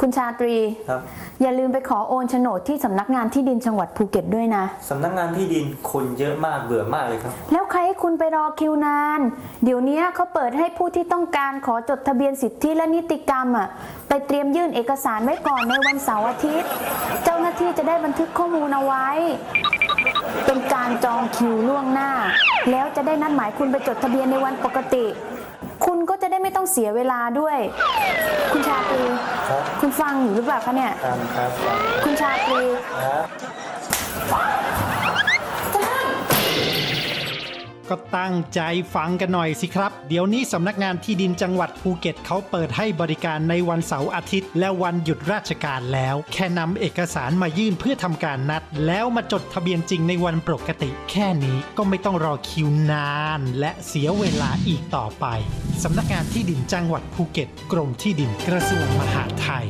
คุณชาตรี ครับ อย่าลืมไปขอโอนโฉนดที่สำนักงานที่ดินจังหวัดภูเก็ตด้วยนะ สำนักงานที่ดินคนเยอะมากเบื่อมากเลยครับ แล้วใครให้คุณไปรอคิวนาน เดี๋ยวนี้เขาเปิดให้ผู้ที่ต้องการขอจดทะเบียนสิทธิและนิติกรรมอะไปเตรียมยื่นเอกสารไว้ก่อนในวันเสาร์อาทิตย์ เจ้าหน้าที่จะได้บันทึกข้อมูลเอาไว้ เป็นการจองคิวล่วงหน้า แล้วจะได้นัดหมายคุณไปจดทะเบียนในวันปกติ คุณก็จะได้ไม่ ต้องเสียเวลาด้วย คุณชาตรีครับ คุณฟังอยู่หรือเปล่าคะเนี่ยครับครับครับคุณชาตรีครับ ก็ตั้งใจฟังกันหน่อยสิครับ เดี๋ยวนี้สำนักงานที่ดินจังหวัดภูเก็ตเขาเปิดให้บริการในวันเสาร์อาทิตย์ และวันหยุดราชการแล้ว แค่นำเอกสารมายื่นเพื่อทำการนัด แล้วมาจดทะเบียนจริงในวันปกติ แค่นี้ก็ไม่ต้องรอคิวนาน และเสียเวลาอีกต่อไปสำนักงานที่ดินจังหวัดภูเก็ต กรมที่ดินกระทรวงมหาดไทย